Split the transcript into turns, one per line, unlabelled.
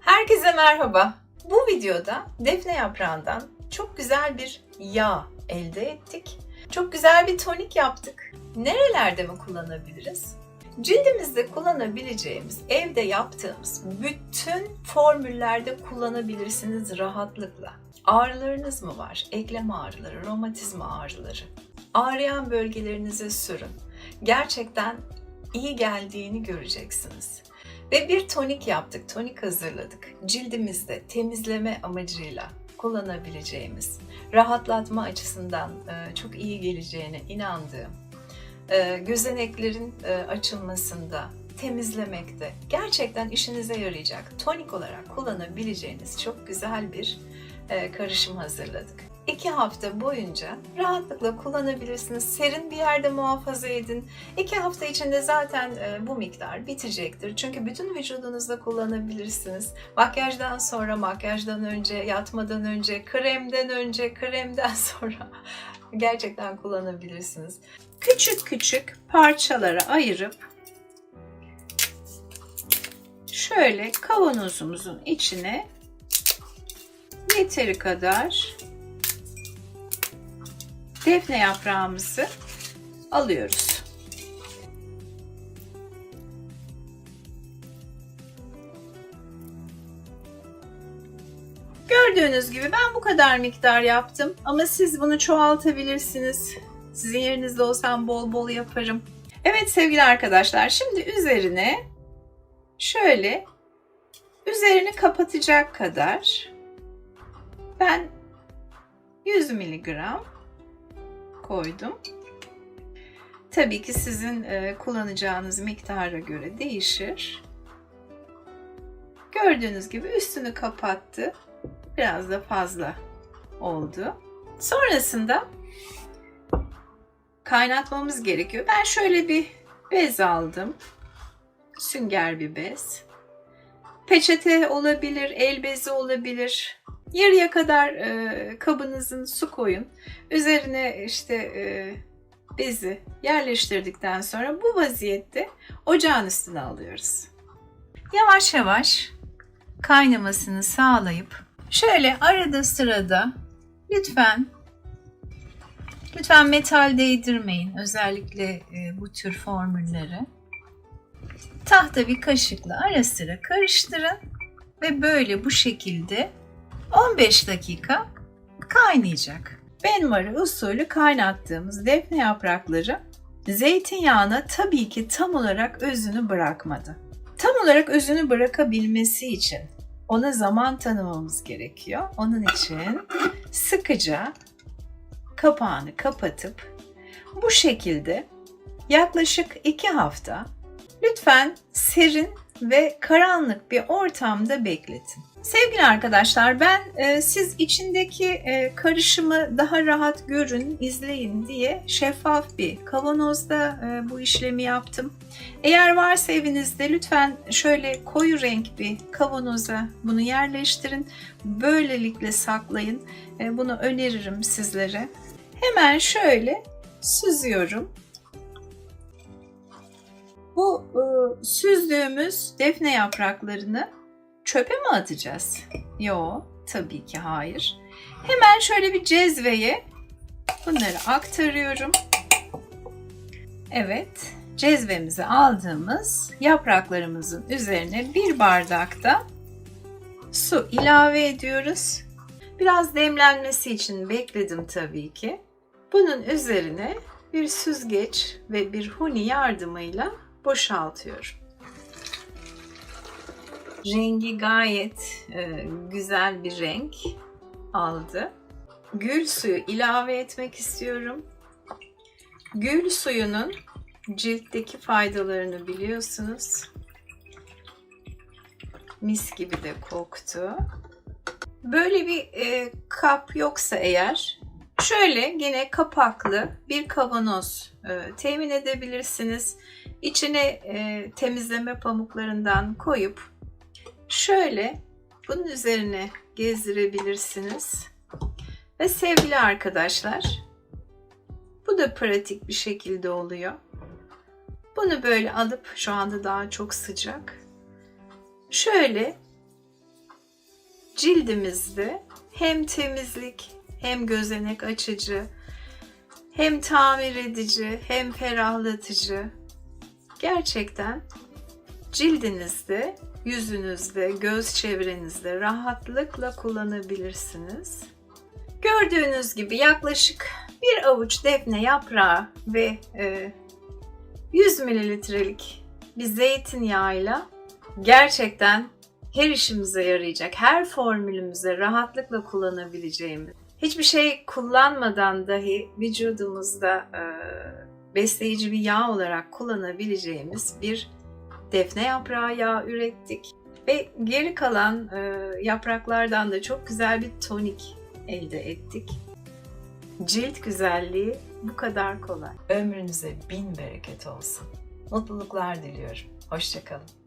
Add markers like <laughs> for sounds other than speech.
Herkese merhaba. Bu videoda defne yaprağından çok güzel bir yağ elde ettik. Çok güzel bir tonik yaptık. Nerelerde mi kullanabiliriz? Cildimizde kullanabileceğimiz, evde yaptığımız bütün formüllerde kullanabilirsiniz rahatlıkla. Ağrılarınız mı var? Eklem ağrıları, romatizma ağrıları. Ağrıyan bölgelerinize sürün. Gerçekten iyi geldiğini göreceksiniz. Ve bir tonik yaptık, tonik hazırladık. Cildimizde temizleme amacıyla kullanabileceğimiz, rahatlatma açısından e, çok iyi geleceğine inandığım, e, gözeneklerin e, açılmasında, temizlemekte gerçekten işinize yarayacak, tonik olarak kullanabileceğiniz çok güzel bir karışım hazırladık. İki hafta boyunca rahatlıkla kullanabilirsiniz. Serin bir yerde muhafaza edin. İki hafta içinde zaten e, bu miktar bitecektir. Çünkü bütün vücudunuzda kullanabilirsiniz. Makyajdan sonra, makyajdan önce, yatmadan önce, kremden önce, kremden <laughs> sonra gerçekten kullanabilirsiniz. Küçük küçük parçalara ayırıp şöyle kavanozumuzun içine yeteri kadar defne yaprağımızı alıyoruz. Gördüğünüz gibi ben bu kadar miktar yaptım ama siz bunu çoğaltabilirsiniz. Sizin yerinizde olsam bol bol yaparım. Evet sevgili arkadaşlar şimdi üzerine şöyle üzerini kapatacak kadar ben 100 miligram koydum. Tabii ki sizin e, kullanacağınız miktara göre değişir. Gördüğünüz gibi üstünü kapattı. Biraz da fazla oldu. Sonrasında kaynatmamız gerekiyor. Ben şöyle bir bez aldım. Sünger bir bez. Peçete olabilir, el bezi olabilir. Yarıya kadar e, kabınızın su koyun. Üzerine işte e, bezi yerleştirdikten sonra bu vaziyette ocağın üstüne alıyoruz. Yavaş yavaş kaynamasını sağlayıp şöyle arada sırada lütfen lütfen metal değdirmeyin özellikle e, bu tür formülleri. Tahta bir kaşıkla ara sıra karıştırın ve böyle bu şekilde 15 dakika kaynayacak. Benmari usulü kaynattığımız defne yaprakları zeytinyağına tabii ki tam olarak özünü bırakmadı. Tam olarak özünü bırakabilmesi için ona zaman tanımamız gerekiyor. Onun için sıkıca kapağını kapatıp bu şekilde yaklaşık 2 hafta lütfen serin ve karanlık bir ortamda bekletin. Sevgili arkadaşlar ben e, siz içindeki e, karışımı daha rahat görün, izleyin diye şeffaf bir kavanozda e, bu işlemi yaptım. Eğer varsa evinizde lütfen şöyle koyu renk bir kavanoza bunu yerleştirin. Böylelikle saklayın. E, bunu öneririm sizlere. Hemen şöyle süzüyorum. Bu e, süzdüğümüz defne yapraklarını çöpe mi atacağız? Yo, tabii ki hayır. Hemen şöyle bir cezveye bunları aktarıyorum. Evet, cezvemizi aldığımız yapraklarımızın üzerine bir bardakta su ilave ediyoruz. Biraz demlenmesi için bekledim tabii ki. Bunun üzerine bir süzgeç ve bir huni yardımıyla boşaltıyorum. Rengi gayet e, güzel bir renk aldı. Gül suyu ilave etmek istiyorum. Gül suyunun ciltteki faydalarını biliyorsunuz. Mis gibi de koktu. Böyle bir e, kap yoksa eğer şöyle yine kapaklı bir kavanoz e, temin edebilirsiniz. İçine e, temizleme pamuklarından koyup şöyle bunun üzerine gezdirebilirsiniz. Ve sevgili arkadaşlar bu da pratik bir şekilde oluyor. Bunu böyle alıp şu anda daha çok sıcak. Şöyle cildimizde hem temizlik hem gözenek açıcı hem tamir edici hem ferahlatıcı gerçekten cildinizde, yüzünüzde, göz çevrenizde rahatlıkla kullanabilirsiniz. Gördüğünüz gibi yaklaşık bir avuç defne yaprağı ve e, 100 mililitrelik bir zeytinyağıyla gerçekten her işimize yarayacak, her formülümüze rahatlıkla kullanabileceğimiz, hiçbir şey kullanmadan dahi vücudumuzda e, besleyici bir yağ olarak kullanabileceğimiz bir defne yaprağı yağı ürettik. Ve geri kalan e, yapraklardan da çok güzel bir tonik elde ettik. Cilt güzelliği bu kadar kolay. Ömrünüze bin bereket olsun. Mutluluklar diliyorum. Hoşçakalın.